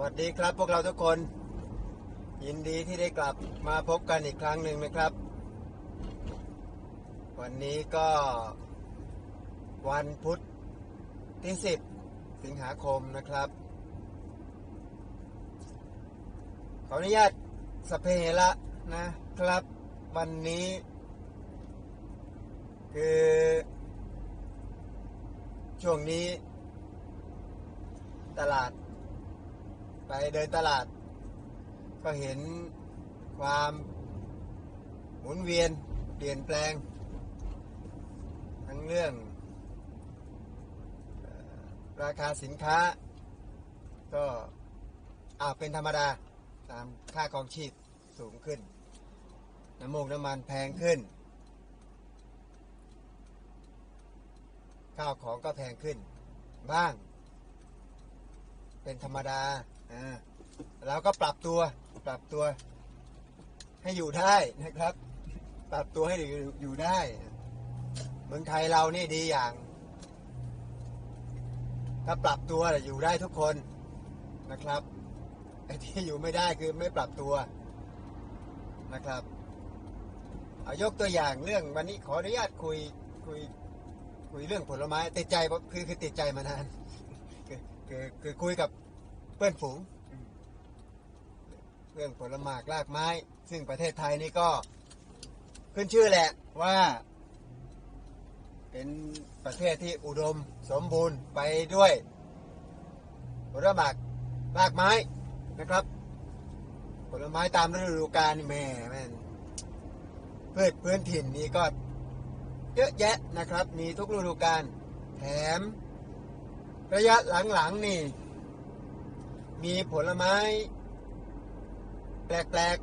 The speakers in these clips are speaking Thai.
วัสดีครับพวกเราทุกคน ยินดีที่ได้กลับมาพบกันอีกครั้งหนึ่งนะครับ วันนี้ก็ วันพุธที่ 10 สิงหาคมนะครับ ขออนุญาตสเพเหระนะครับ วันนี้ คือ ช่วงนี้ ตลาด ไปเดินตลาด ก็เห็นความหมุนเวียนเปลี่ยนแปลง ทั้งเรื่อง ราคาสินค้า ก็อาเป็นธรรมดาตามค่าครองชีพสูงขึ้น น้ำมูกน้ำมันแพงขึ้น ข้าวของก็แพงขึ้น บ้าง เป็นธรรมดา อ่าเราก็ปรับตัวปรับตัว ให้อยู่ได้นะครับ ปรับตัวให้อยู่อยู่ได้ เมืองไทยเรานี่ดีอย่าง ถ้าปรับตัวอยู่ได้ทุกคนนะครับไอ้ที่อยู่ไม่ได้คือไม่ปรับตัวนะครับเอายกตัวอย่างเรื่องวันนี้ขออนุญาตคุยคุยคุยเรื่องผลไม้ติดใจคือคือติดใจมานานคือคือคุยกับ พื่อนฝูง เรื่องผลไม้รากไม้ ซึ่งประเทศไทยนี่ก็ ขึ้นชื่อแหละว่า เป็นประเทศที่อุดมสมบูรณ์ไปด้วยผลไม้รากไม้นะครับ ผลไม้ตามฤดูกาลนี่แม่แม่พืชพื้นถิ่นนี่ก็เยอะแยะนะครับ มีทุกฤดูกาลแถม ระยะหลังๆนี่ มีผลไม้ แปลก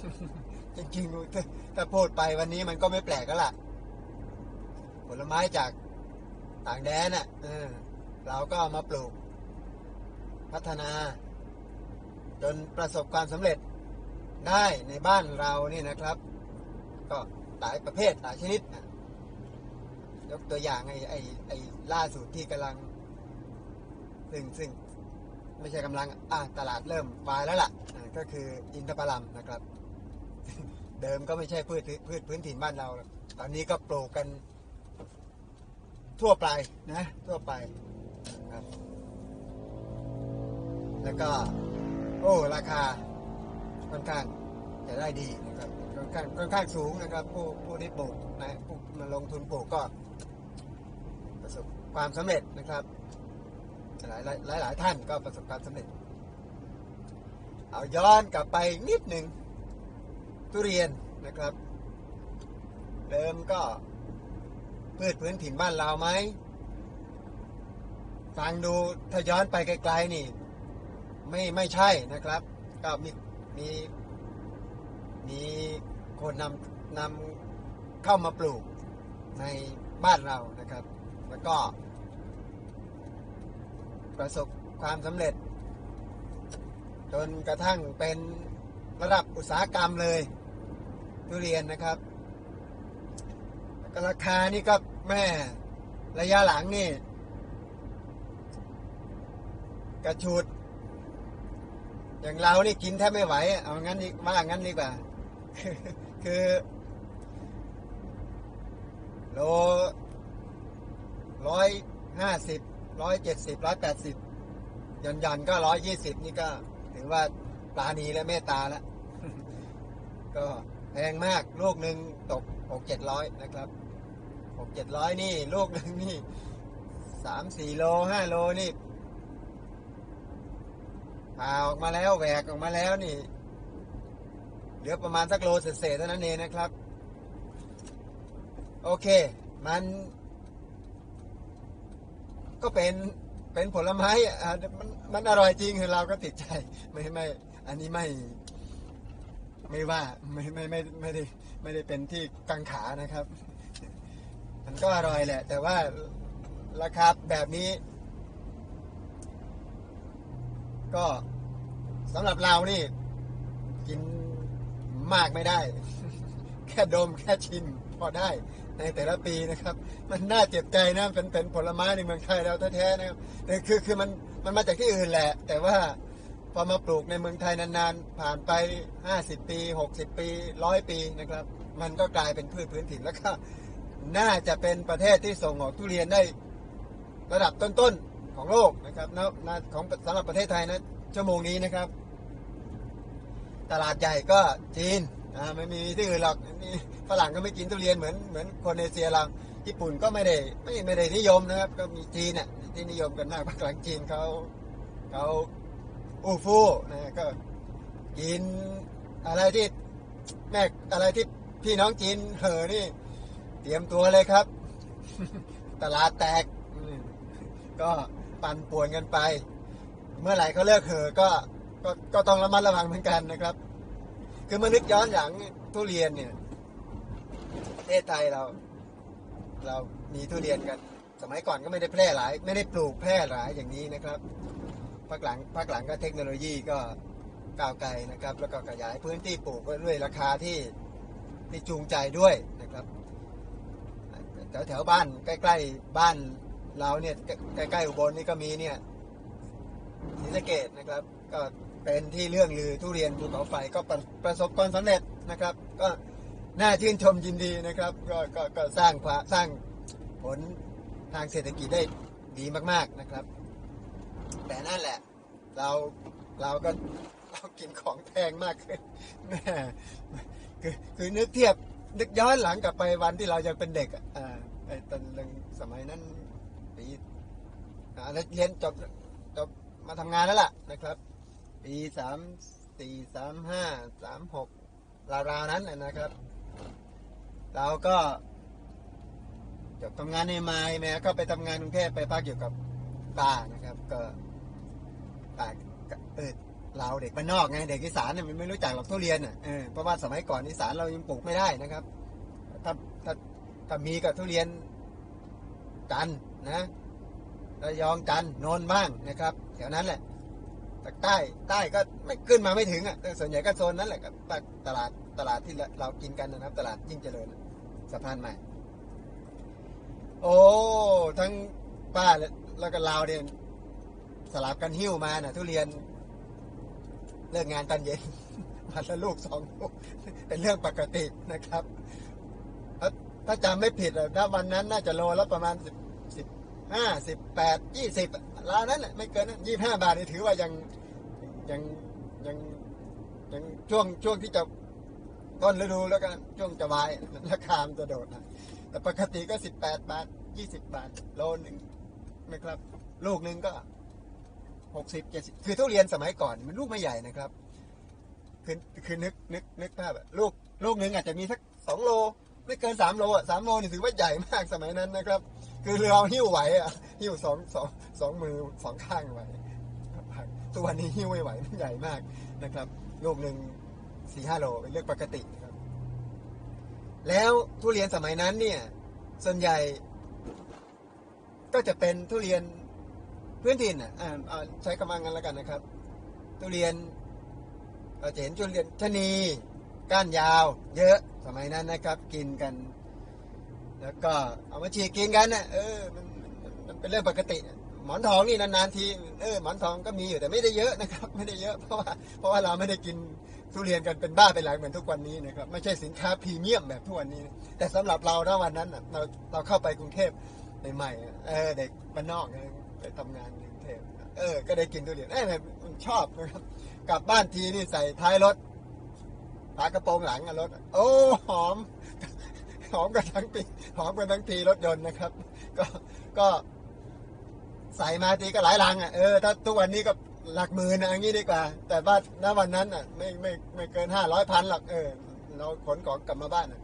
ๆ จริงๆถ้าพูดไปวันนี้มันก็ไม่แปลกก็ล่ะ ผลไม้จากต่างแดนอะเออเราก็ามาปลูก พัฒนา จนประสบความสำเร็จได้ในบ้านเรานี่นะครับ ก็หลายประเภทหลายชนิดนะยกตัวอย่างไอ้ไอ้ไอ้ล่าสุดที่กำลัง ซึ่งซึ่ง ไม่ใช่กำลังอะตลาดเริ่มวายแล้วล่ะอะก็คืออินทผลัมนะครับ เดิมก็ไม่ใช่พืชพืชพื้นถิ่นบ้านเรา ตอนนี้ก็ปลูกกัน ทั่วไปนะ ทั่วไปครับ แล้วก็ โอ้ ราคาค่อนข้างจะได้ดีนะครับค่อนข้างค่อนข้างสูงนะครับ ผู้ผู้ที่ปลูกนะผู้มาลงทุนปลูกก็ ประสบความสำเร็จนะครับ หลายหลายหลายท่านก็ประสบความสำเร็จ เอาย้อนกลับไปนิดหนึ่งทุเรียนนะครับเดิมก็พืชพื้นถิ่นบ้านเราไหมฟังดูถ้าย้อนไปไกลๆนี่ ไม่ไม่ใช่นะครับ ก็มีมีมีคนนำนำเข้ามาปลูกในบ้านเรานะครับ แล้วก็ ประสบความสำเร็จ จนกระทั่งเป็นระดับอุตสาหกรรมเลยทุเรียนนะครับราคานี่ก็แม่ระยะหลังนี่ กระชูดอย่างเรานี่กินแทบไม่ไหว เอางั้นว่างั้นดีกว่า คือโลร้อยห้าสิบ ร้อยเจ็ดสิบร้อยแปดสิบยันยันก็ร้อยยี่สิบนี่ก็ ถือว่าปลานีและเมตตาแล้วก็แพงมากลูกหนึ่งตกหกเจ็ดร้อยนะครับหกเจ็ดร้อยนี่ ลูกหนึ่งนี่สามสี่โลห้าโลนี่ผ่าออกมาแล้วแหวกออกมาแล้วนี่ เหลือประมาณสักโลเศษเท่านั้นเองนะครับ โอเค มัน ก็เป็นเป็นผลไม้อะมันมันอร่อยจริงคือเราก็ติดใจไม่ไม่ อันนี้ไม่ไม่ว่าไม่ไม่ไม่ไม่ได้ไม่ได้เป็นที่กังขานะครับ มันก็อร่อยแหละ แต่ว่าราคาแบบนี้ ก็สำหรับเรานี่ กินมากไม่ได้ แค่ดมแค่ชิมพอได้ ในแต่ละปีนะครับ มันน่าเจ็บใจนะเป็นเป็นผลไม้ในเมืองไทยเราแท้ๆนะครับแต่คือคือมันมันมาจากที่อื่นแหละ แต่ว่าพอมาปลูกในเมืองไทยนานๆ ผ่านไปห้าสิบปีหกสิบปีร้อยปีนะครับ มันก็กลายเป็นพืชพื้นถิ่นแล้วก็น่าจะเป็นประเทศที่ส่งออกทุเรียนได้ระดับต้นๆของโลกนะครับนะนะของสำหรับประเทศไทยนะชั่วโมงนี้นะครับ ตลาดใหญ่ก็จีน อ่าไม่มีที่อื่นหรอกฝรั่งก็ไม่กินทุเรียนเหมือนเหมือนคนเอเชียเราญี่ปุ่นก็ไม่ได้ไม่ไม่ได้นิยมนะครับ ก็มีจีนอะที่นิยมกันมากภาคหลังจีนเขาเขาอู้ฟู่นะก็กินอะไรที่แม่อะไรที่พี่น้องจีนเหอนี่ เตรียมตัวเลยครับ ตลาดแตก ก็ปั่นป่วนกันไป เมื่อไหร่เขาเลิกเหอก็ก็ก็ต้องระมัดระวังเหมือนกันนะครับ คือมานึกย้อนอย่างทุเรียนเนี่ยประเทศไทยเรา เรามีทุเรียนกัน สมัยก่อนก็ไม่ได้แพร่หลาย ไม่ได้ปลูกแพร่หลายอย่างนี้นะครับภาคหลังภาคหลังก็เทคโนโลยีก็ก้าวไกลนะครับ แล้วก็ขยายพื้นที่ปลูกด้วยราคาที่ที่จูงใจด้วยนะครับแถวแถวบ้านใกล้ๆบ้านเราเนี่ยใกล้ๆอุบลนี่ก็มีเนี่ยศรีสะเกดนะครับ ก็ เป็นที่เรื่องลือทุเรียนภูเขาไฟก็ประประสบความสำเร็จนะครับ ก็น่าชื่นชมยินดีนะครับก็ก็ก็สร้างความสร้างผลทางเศรษฐกิจได้ดีมากๆนะครับ แต่นั่นแหละ เราเราก็เรากินของแพงมากขึ้นแม่คือคือนึกเทียบนึกย้อนหลังกลับไปวันที่เรายังเป็นเด็กอ่าไอ้ตอนสมัยนั้นปีอ่าเรียนจบจบมาทำงานแล้วล่ะนะครับ ปีสามสี่สามห้าสามหกราวๆนั้นน่ะนะครับ เราก็จบทำงานในไม้แม่ก็ไปทำงานกรุงเทพไปพักอยู่กับป้านะครับ ก็ป้าเออเราเด็กบ้านนอกไงเด็กอีสานเนี่ยมันไม่รู้จักหรอกทุเรียนอะเออเพราะว่าสมัยก่อนอีสานเรายังปลูกไม่ได้นะครับ ถ้าถ้าถ้ามีกับทุเรียนจันนะระยองจันนนบ้างนะครับแถวนั้นแหละ แต่ใต้ใต้ก็ไม่ขึ้นมาไม่ถึงอะแต่ส่วนใหญ่ก็โซนนั้นแหละครับภาคตลาดตลาดที่เรากินกันนะครับ ตลาดยิ่งเจริญสะพานใหม่ โอ้ทั้งป้าและแล้วก็ลาวเนี่ยสลับกันหิ้วมาน่ะ ทุเรียน เลิกงานตอนเย็นวันละลูกสองลูกเป็นเรื่องปกตินะครับ ถ้าจำไม่ผิดอะถ้าวันนั้นน่าจะโลละประมาณสิบ ห้าสิบแปดยี่สิบราวนั้นแหละไม่เกินยี่ห้าบาทนี่ถือว่ายังยังยังยังช่วงช่วงที่จะต้นฤดูแล้วกันช่วงจะวายราคามจะโดดนะแต่ปกติก็สิบแปดบาทยี่สิบบาทโลหนึ่งนะครับ ลูกหนึ่งก็หกสิบเจ็ดสิบคือทุเรียนสมัยก่อนมันลูกไม่ใหญ่นะครับ คือคือนึกนึกนึกภาพลูกลูกหนึ่งอาจจะมีสักสองโล ไม่เกินสามโลอะสามโลนี่ถือว่าใหญ่มากสมัยนั้นนะครับ คือเราหิ้วไหวอะหิ้วสองสองสองมือสองข้างไหวตัวนี้หิ้วไม่ไหวมันใหญ่มากนะครับ ลูกหนึ่งสี่ห้าโลเป็นเรื่องปกติครับ แล้วทุเรียนสมัยนั้นเนี่ย ส่วนใหญ่ก็จะเป็นทุเรียนพื้นถิ่นอะอ่าใช้คำว่างั้นแล้วกันนะครับ ทุเรียนเราจะเห็นทุเรียนชะนีก้านยาว เยอะสมัยนั้นนะครับ กินกัน แล้วก็เอามาฉีกกินกันนะเออมันมันเป็นเรื่องปกติ หมอนทองนี่นานๆทีเออหมอนทองก็มีอยู่แต่ไม่ได้เยอะนะครับ ไม่ได้เยอะเพราะว่าเพราะว่าเราไม่ได้กินทุเรียนกันเป็นบ้าเป็นหลังเหมือนทุกวันนี้นะครับไม่ใช่สินค้าพรีเมียมแบบทุกวันนี้ แต่สำหรับเราถ้าวันนั้นน่ะเราเราเข้าไปกรุงเทพใหม่ๆเออเด็กบ้านนอกไปทำงานในกรุงเทพเออ ก็ได้กินทุเรียนเออมันชอบนะครับกลับบ้านทีนี่ใส่ท้ายรถฝากระโปรงหลังอะรถ โอ้หอม หอมกันทั้งปีหอมกันทั้งทีรถยนต์นะครับ ก็ก็ใส่มาทีก็หลายลังอะเออถ้าทุกวันนี้ก็หลักหมื่นนะอย่างนี้ดีกว่า แต่ว่าณวันนั้นอะไม่ไม่ไม่เกินห้าร้อยพันหรอกเออ เราขนของกลับมาบ้านอะ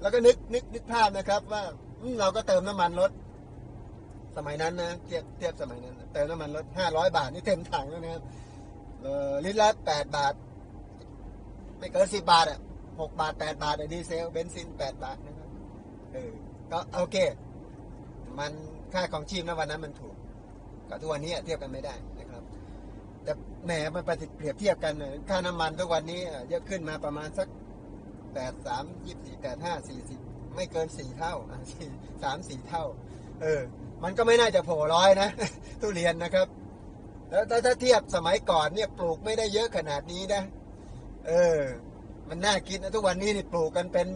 แล้วก็นึกนึกนึกภาพนะครับ ว่าเราก็เติมน้ำมันรถ สมัยนั้นนะเทียบเทียบสมัยนั้นเติมน้ำมันรถห้าร้อยบาทนี่เต็มถังแล้วนะครับออลิตรละแปดบาท ไม่เกินสิบบาทอะหกบาทแปดบาทอะดีเซลเบนซินแปดบาทนะ ออก็โอเค มันค่าของชีพณวันนั้นมันถูกกับทุกวันนี้เทียบกันไม่ได้นะครับ แต่แหมมันไปเปรียบเทียบกันค่าน้ำมันทุกวันนี้เยอะขึ้นมาประมาณสักแปดสามยี่สี่แปดห้าสี่สิบไม่เกินสี่เท่าอะสี่สามสี่เท่า เออ มันก็ไม่น่าจะโผล่ร้อยนะทุเรียนนะครับ แล้วถ้าถ้าเทียบสมัยก่อนเนี่ยปลูกไม่ได้เยอะขนาดนี้นะ เออ มันน่ากินนะทุกวันนี้นี่ปลูกกันเป็น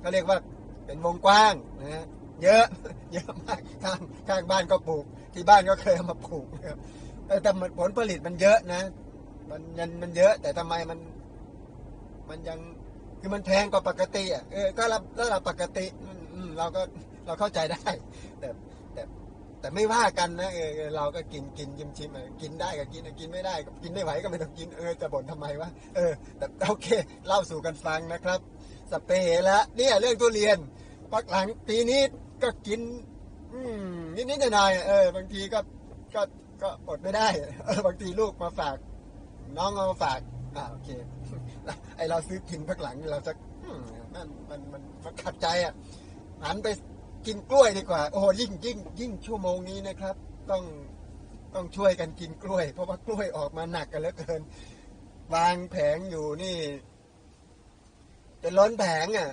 เขาเรียกว่า เป็นวงกว้างนะฮะเยอะ เยอะมากข้างข้างบ้านก็ปลูก ที่บ้านก็เคยเอามาปลูกนะครับแต่ผลผลิตมันเยอะนะ มันมันมันเยอะ แต่ทำไมมัน มันยังคือมันแพงกว่าปกติอะเออก็ระระดับปกติ อืมเราก็เราเข้าใจได้ แต่แต่แต่ไม่ว่ากันนะเออเราก็กินกินชิมชิมๆกินได้ก็กินกินไม่ได้ก็กินไม่ไหวก็ไม่ต้องกินเออจะบ่นทำไมวะเออแต่โอเคเล่าสู่กันฟังนะครับ สเปเหระเนี่ยเรื่องทุเรียนพักหลังปีนี้ก็กิน อืมนิดๆหน่อยๆเออบางทีก็ก็ก็อดไม่ได้เออบางทีลูกมาฝาก น้องเอามาฝากอ่าโอเคไอเราซื้อกินพักหลังเราจะอืมมันมันมันมันขัดใจอะหันไปกินกล้วยดีกว่า โอ้ยิ่งยิ่งยิ่งชั่วโมงนี้นะครับ ต้องต้องช่วยกันกินกล้วย เพราะว่ากล้วยออกมาหนักกันเหลือเกิน วางแผงอยู่นี่ เป็นล้นแผงอะ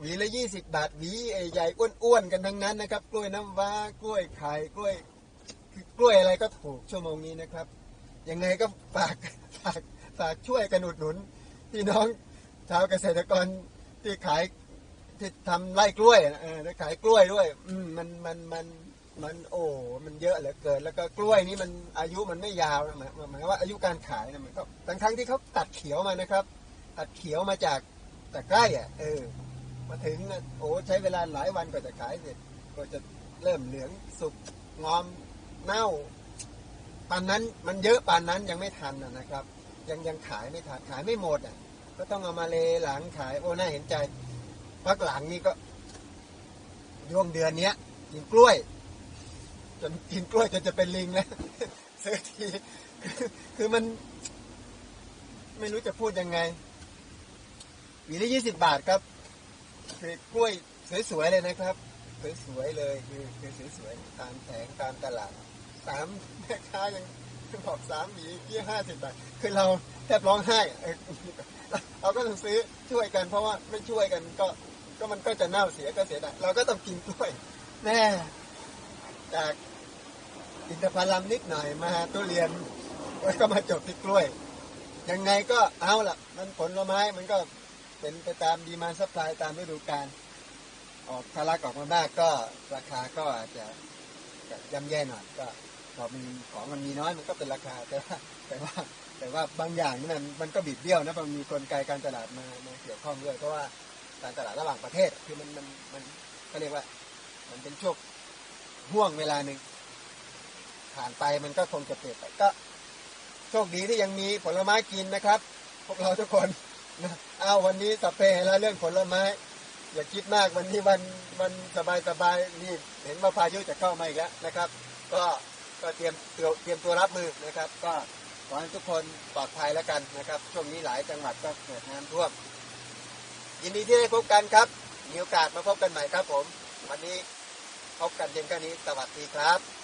หวีละยี่สิบบาทหวีใหญ่อ้วนๆกันทั้งนั้นนะครับ กล้วยน้ำว้ากล้วยไข่กล้วยคือกล้วยอะไรก็ถูกชั่วโมงนี้นะครับยังไงก็ฝากฝากฝากช่วยกันอุดหนุนพี่น้องชาวเกษตรกรที่ขายที่ทำไร่กล้วยอะเออขายกล้วยด้วย อืมมันมันมันมันโอ้มันเยอะเหลือเกิน แล้วก็กล้วยนี้มันอายุมันไม่ยาวนะหมายหมายว่าอายุการขายนะมันก็ทั้งทั้งที่เขาตัดเขียวมานะครับ ตัดเขียวมาจาก แต่ใกล้อะเออมาถึงนะโอ้ใช้เวลาหลายวันกว่าจะขายเสร็จก็จะเริ่มเหลืองสุกงอมเน่าปานนั้นมันเยอะปานนั้นยังไม่ทันนะครับ ยังยังขายไม่ทันขายไม่หมดอะ ก็ต้องเอามาเลหลังขายโอ้น่าเห็นใจพักหลังนี่ก็ย่วงเดือนเนี้ยกินกล้วย จนกินกล้วยจนจะเป็นลิงแล้วซื้อทีคือคือมัน ไม่รู้จะพูดยังไง หวีละยี่สิบบาทครับคือกล้วยสวยๆเลยนะครับ สวยๆเลยคือคือสวยๆตามแผงตามตลาดสามแม่ค้ายังบอกสามหวียี่ห้าสิบบาทคือเราแทบร้องไห้เราก็ต้องซื้อช่วยกันเพราะว่าไม่ช่วยกันก็ก็มันก็จะเน่าเสียก็เสียดายเราก็ต้องกินกล้วยแน่จากอินทผลัมนิดหน่อยมาทุเรียนแล้วก็มาจบที่กล้วย ยังไงก็เอาล่ะ มันผลไม้มันก็ เป็นไปตามดีมาซัพพลายตามฤดูกาลออกทะลักออกมามากก็ราคาก็อาจจะย่ำแย่หน่อยก็พอมันของมันมีน้อยมันก็เป็นราคาแต่ว่าแต่ว่าแต่ว่าบางอย่างนี่มันมันก็บิดเบี้ยวนะมันมีกลไกการตลาดมามาเกี่ยวข้องด้วยเพราะว่าการตลาดระหว่างประเทศคือมันมันมันก็เรียกว่า มันเป็นช่วงห่วงเวลาหนึ่งผ่านไปมันก็คงจะเปลี่ยนไปก็โชคดีที่ยังมีผลไม้กินนะครับ พวกเราทุกคน เอาวันนี้สัพเพแล้วเรื่องผลไม้ อย่าคิดมากวันนี้วันวันสบายสบายนี่เห็นว่าพายุจะเข้ามาอีกแล้วนะครับ ก็ก็เตรียมเตรียมตัวรับมือนะครับ ก็ขอให้ทุกคนปลอดภัยแล้วกันนะครับ ช่วงนี้หลายจังหวัดก็เกิดน้ำท่วมยินดีที่ได้พบกันครับ มีโอกาสมาพบกันใหม่ครับผม วันนี้พบกันเพียงแค่นี้สวัสดีครับ